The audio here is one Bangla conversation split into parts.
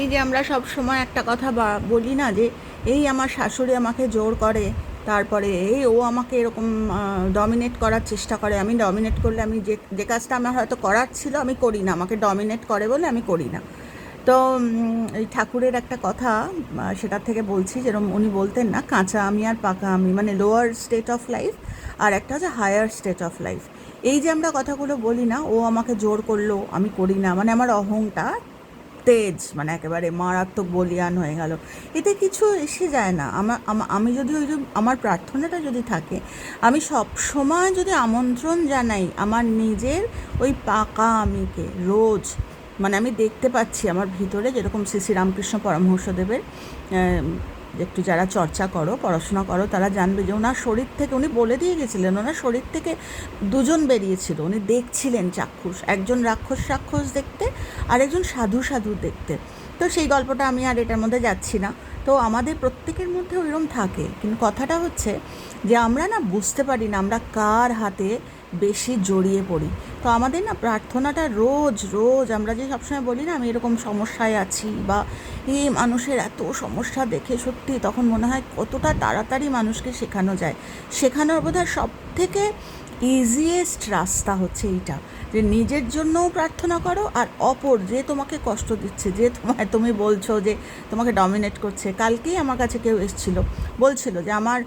এই যে আমরা সব সময় একটা কথা বলি না যে, এই আমার শাশুড়ি আমাকে জোর করে, তারপরে এই ও আমাকে এরকম ডমিনেট করার চেষ্টা করে, আমি ডমিনেট করলে আমি যে যে কাজটা আমার হয়তো করার ছিল আমি করি না, আমাকে ডমিনেট করে বলে আমি করি না। তো এই ঠাকুরের একটা কথা সেটার থেকে বলছি যেরকম উনি বলতেন না, কাঁচা আমি আর পাকা আমি। মানে লোয়ার স্টেট অফ লাইফ আর একটা হচ্ছে হায়ার স্টেট অফ লাইফ এই যে আমরা কথাগুলো বলি না, ও আমাকে জোর করল, আমি করি না। মানে আমার অহংটা তেজ মানে একেবারে মারাত্মক বলিয়ান হয়ে গেল। এতে কিছু এসে যায় না। আমার আমি যদি ওই আমার প্রার্থনাটা যদি থাকে, আমি সব সময় যদি আমন্ত্রণ জানাই আমার নিজের ওই পাকা আমিকে, রোজ মানে আমি দেখতে পাচ্ছি আমার ভিতরে যেরকম শ্রী শ্রী রামকৃষ্ণ পরমহংসদেবের একটু যারা চর্চা করো, পড়াশোনা করো, তারা জানবে যে ওনার শরীর থেকে, উনি বলে দিয়ে গেছিলেন, ওনার শরীর থেকে দুজন বেরিয়েছিল। উনি দেখছিলেন চাক্ষুষ, একজন রাক্ষস রাক্ষস দেখতে আর একজন সাধু সাধু দেখতে। তো সেই গল্পটা আমি আর এটার মধ্যে যাচ্ছি না। তো আমাদের প্রত্যেকের মধ্যে ওইরকম থাকে। কিন্তু কথাটা হচ্ছে যে আমরা না বুঝতে পারি না, আমরা কার হাতে বেশি জড়িয়ে পড়ি। তো আমাদের না প্রার্থনাটা রোজ রোজ আমরা যে সবসময় বলি না, আমি এরকম সমস্যায় আছি বা এই মানুষের এত সমস্যা দেখে সত্যি তখন মনে হয় কতটা তাড়াতাড়ি মানুষকে শেখানো যায়। শেখানোর বোধহয় সব থেকে ইজিয়েস্ট রাস্তা হচ্ছে এইটা। যে নিজের জন্যও প্রার্থনা করো আর অপর যে তোমাকে কষ্ট দিচ্ছে, যে তোমায় তুমি বলছো যে তোমাকে ডমিনেট করছে, কালকেই আমার কাছে কেউ এসেছিল, বলছিল যে আমার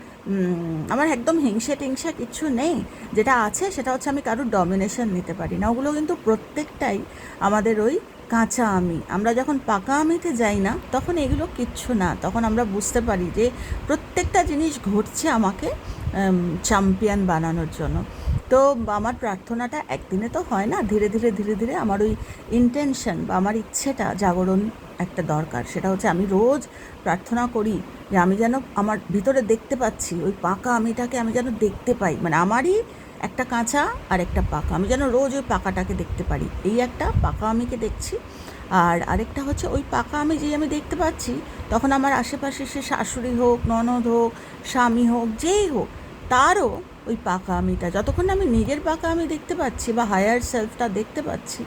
আমার একদম হিংসা টিংসা কিছু নেই, যেটা আছে সেটা হচ্ছে আমি কারোর ডমিনেশন নিতে পারি না। ওগুলো কিন্তু প্রত্যেকটাই আমাদের ওই কাঁচা আমি আমরা যখন পাকা আমিতে যাই না, তখন এগুলো কিচ্ছু না। তখন আমরা বুঝতে পারি যে প্রত্যেকটা জিনিস ঘটছে আমাকে চ্যাম্পিয়ন বানানোর জন্য। তো আমার প্রার্থনাটা একদিনে তো হয় না, ধীরে ধীরে ধীরে ধীরে আমার ওই ইন্টেনশন বা আমার ইচ্ছেটা জাগরণ একটা দরকার। সেটা হচ্ছে আমি রোজ প্রার্থনা করি যে আমি যেন আমার ভিতরে দেখতে পাচ্ছি, ওই পাকা আমিটাকে আমি যেন দেখতে পাই। মানে আমারই একটা কাঁচা আর একটা পাকা। আমি যেন রোজ ওই পাকাটাকে দেখতে পারি। এই একটা পাকা আমিকে দেখছি। আর আরেকটা হচ্ছে ওই পাকা আমি যেই আমি দেখতে পাচ্ছি, তখন আমার আশেপাশে সে শাশুড়ি হোক, ননদ হোক, স্বামী হোক, যেই হোক তারও ওই পাকা আমিটা, যতক্ষণ আমি নিজের পাকা আমি দেখতে পাচ্ছি বা হায়ার সেলফটা দেখতে পাচ্ছি,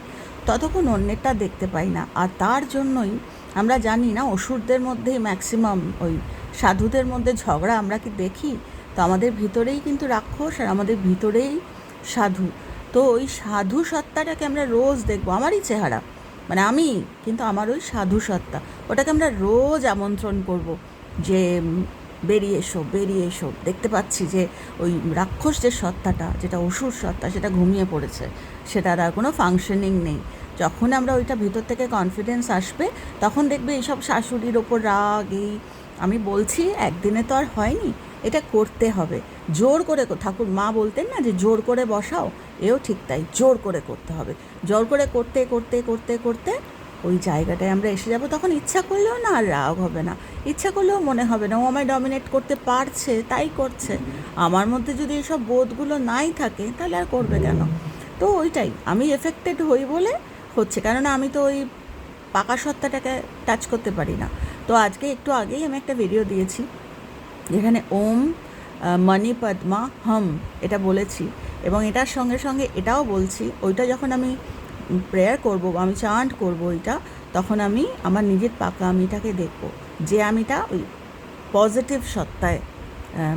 ততক্ষণ অন্যেরটা দেখতে পাই না। আর তার জন্যই আমরা জানি না, অসুরদের মধ্যেই ম্যাক্সিমাম ওই সাধুদের মধ্যে ঝগড়া আমরা কি দেখি? তো আমাদের ভিতরেই কিন্তু রাক্ষস আর আমাদের ভিতরেই সাধু। তো ওই সাধু সত্তাটাকে আমরা রোজ দেখব। আমারই চেহারা মানে আমি, কিন্তু আমার ওই সাধু সত্তা, ওটাকে আমরা রোজ আমন্ত্রণ করব যে বেরিয়ে এসো বেরিয়ে এসো। দেখতে পাচ্ছি যে ওই রাক্ষস যে সত্তাটা, যেটা অসুর সত্তা, সেটা ঘুমিয়ে পড়েছে। সেটার আর কোনো ফাংশনিং নেই। যখন আমরা ওইটা ভিতর থেকে কনফিডেন্স আসবে, তখন দেখবে এইসব শাশুড়ির ওপর রাগ, এই আমি বলছি, একদিনে তো আর হয়নি, এটা করতে হবে। জোর কর- ঠাকুর মা বলতেন না যে জোর করে বসাও, এও ঠিক তাই, জোর করে করতে হবে। জোর করে করতে করতে করতে করতে ওই জায়গাটায় আমরা এসে যাব, তখন ইচ্ছা করলেও না আর রাগ হবে না। ইচ্ছা করলেও মনে হবে না, ও আমায় ডমিনেট করতে পারছে, তাই করছে। আমার মধ্যে যদি এসব বোধগুলো নাই থাকে, তাহলে আর করবে কেন? তো ওইটাই, আমি এফেক্টেড হই বলে হচ্ছে, কেননা আমি তো ওই পাকা সত্তাটাকে টাচ করতে পারি না। তো আজকে একটু আগেই আমি একটা ভিডিও দিয়েছি, যেখানে ওম মণি পদ্মা, হম, এটা বলেছি। এবং এটার সঙ্গে সঙ্গে এটাও বলছি, ওইটা যখন আমি প্রেয়ার করব, আমি চান্ট করব এটা, তখন আমি আমার নিজের পাকা আমিটাকে দেখব। যে আমিটা ওই পজিটিভ সত্তায়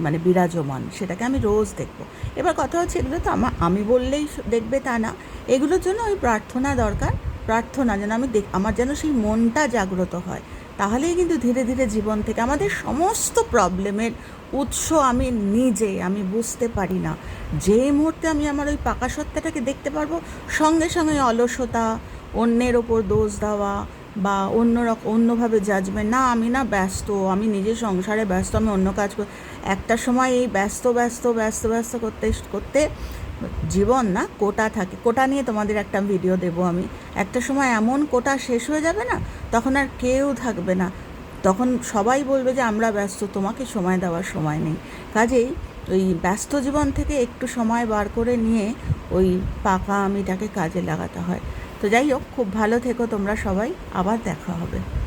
মানে বিরাজমান, সেটাকে আমি রোজ দেখব। এবার কথা হচ্ছে, এগুলো তো আমার আমি বললেই দেখবে তা না। এগুলোর জন্য ওই প্রার্থনা দরকার, প্রার্থনা যেন আমি দেখ, আমার যেন সেই মনটা জাগ্রত হয়। তাহলেই কিন্তু ধীরে ধীরে জীবন থেকে আমাদের সমস্ত প্রবলেমের উৎস আমি নিজে আমি বুঝতে পারি না। যে মুহূর্তে আমি আমার ওই পাকা সত্তাটাকে দেখতে পারব, সঙ্গে সঙ্গে অলসতা, অন্যের ওপর দোষ দেওয়া বা অন্য রকম অন্যভাবে জাজমেন্ট না আমি না ব্যস্ত, আমি নিজের সংসারে ব্যস্ত, আমি অন্য কাজ করি, একটা সময় এই ব্যস্ত ব্যস্ত ব্যস্ত ব্যস্ত করতে করতে জীবন না, কোটা থাকে। কোটা নিয়ে তোমাদের একটা ভিডিও দেব আমি। একটা সময় এমন কোটা শেষ হয়ে যাবে না, তখন আর কেউ থাকবে না। তখন সবাই বলবে যে, আমরা ব্যস্ত, তোমাকে সময় দেওয়ার সময় নেই। কাজেই ওই ব্যস্ত জীবন থেকে একটু সময় বার করে নিয়ে ওই পাকা আমিটাকে কাজে লাগাতে হয়। তো যাই হোক, খুব ভালো থেকো তোমরা সবাই। আবার দেখা হবে।